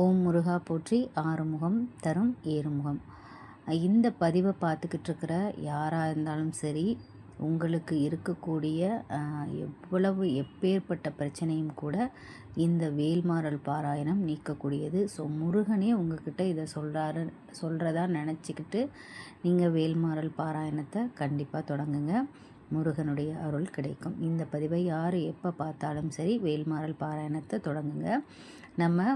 ஓம் முருகா போற்றி ஆறுமுகம் தரும் ஏறுமுகம். இந்த பதிவை பார்த்துக்கிட்டு இருக்கிற யாராக இருந்தாலும் சரி உங்களுக்கு இருக்கக்கூடிய எவ்வளவு எப்பேற்பட்ட பிரச்சனையும் கூட இந்த வேல்மாறல் பாராயணம் நீக்கக்கூடியது. ஸோ முருகனே உங்ககிட்ட இதை சொல்கிறாரு சொல்கிறதா நினச்சிக்கிட்டு நீங்கள் வேல்மாறல் பாராயணத்தை கண்டிப்பாக தொடங்குங்க. முருகனுடைய அருள் கிடைக்கும். இந்த பதிவை யார் எப்போ பார்த்தாலும் சரி வேல்மாறல் பாராயணத்தை தொடங்குங்க. நம்ம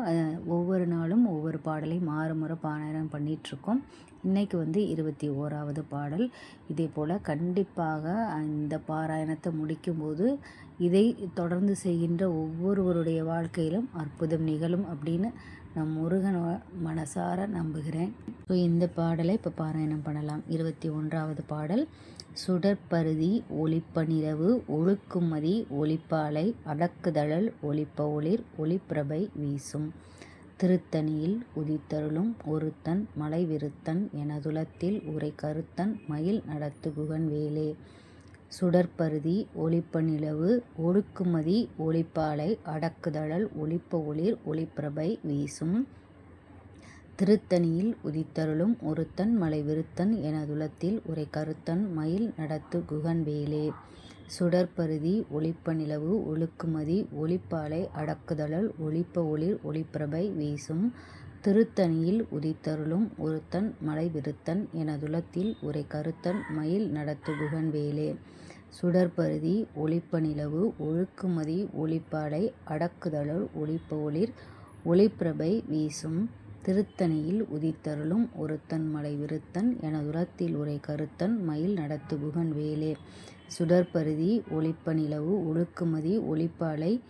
ஒவ்வொரு நாளும் ஒவ்வொரு பாடலை மாறுமுறை பாராயணம் பண்ணிகிட்ருக்கோம் இன்றைக்கு வந்து இருபத்தி ஓராவது பாடல். இதே போல் கண்டிப்பாக இந்த பாராயணத்தை முடிக்கும்போது இதை தொடர்ந்து செய்கின்ற ஒவ்வொருவருடைய வாழ்க்கையிலும் அற்புதம் நிகழும் அப்படின்னு நான் முருகன் மனசார நம்புகிறேன். ஸோ இந்த பாடலை இப்போ பாராயணம் பண்ணலாம். இருபத்தி ஒன்றாவது பாடல். சுடற்பருதி ஒளிப்பனிரவு ஒழுக்குமதி ஒளிப்பாலை அடக்குதழல் ஒளிப்ப ஒளிர் ஒளிப்பிரபை வீசும். திருத்தணியில் உதித்தருளும் ஒருத்தன் மலைவிருத்தன் எனதுலத்தில் உரை கருத்தன் மயில் நடத்துகுகன் வேலே சுடற்பருதி ஒளிப்ப நிலவு ஒடுக்குமதி ஒளிப்பாலை அடக்குதழல் ஒளிப்ப ஒளிர் ஒளிப்பிரபை வீசும். திருத்தணியில் உதித்தருளும் ஒருத்தன் மலைவிருத்தன் எனதுளத்தில் எனதுலத்தில் உரை கருத்தன் மயில் நடத்து குகன் வேலே சுடற்பருதி ஒளிப்ப நிலவு ஒழுக்குமதி ஒளிப்பாலை அடக்குதழல் ஒளிப்ப ஒளிர் ஒளிப்பிரபை வீசும் திருத்தணியில் உதித்தருளும் ஒருத்தன் மலை விருத்தன் எனதுலத்தில் உரை கருத்தன் மயில் நடத்து குகன் வேலே சுடற்பருதி ஒளிப்ப நிலவு ஒழுக்குமதி ஒளிப்பாலை அடக்குதழல் ஒளிப்ப ஒளிர் ஒளிப்பிரபை வீசும் திருத்தணியில் உதித்தருளும் ஒருத்தன் மலை விருத்தன் எனதுரத்தில் உரை கருத்தன் மயில் நடத்துகுகன் வேலே. சுடற்பருதி ஒளிப்ப நிலவு ஒழுக்குமதி ஒளிப்பாலை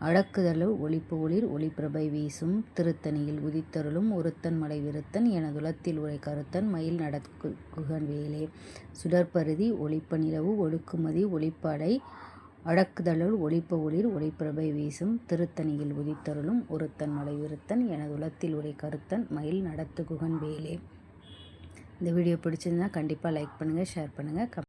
அடக்குதலு ஒளிப்பு ஒளிர் ஒளிப்பிரபை வீசும் திருத்தணியில் உதித்தருளும் ஒருத்தன் மலை விருத்தன் எனதுலத்தில் உரை கருத்தன் மயில் நடக்குகன் வேலே. சுடற்பருதி ஒளிப்ப நிலவு ஒழுக்குமதி ஒளிப்பாலை அடக்குதலுள் ஒளிப்ப ஒளிர் ஒளிப்பிரபை வீசும் திருத்தணியில் உதித்தருளும் ஒருத்தன் மலைவிருத்தன் எனது உலத்தில் உரை கருத்தன் மயில் நடத்து குகன் வேலே. இந்த வீடியோ பிடிச்சிருந்தா கண்டிப்பாக லைக் பண்ணுங்கள் ஷேர் பண்ணுங்கள்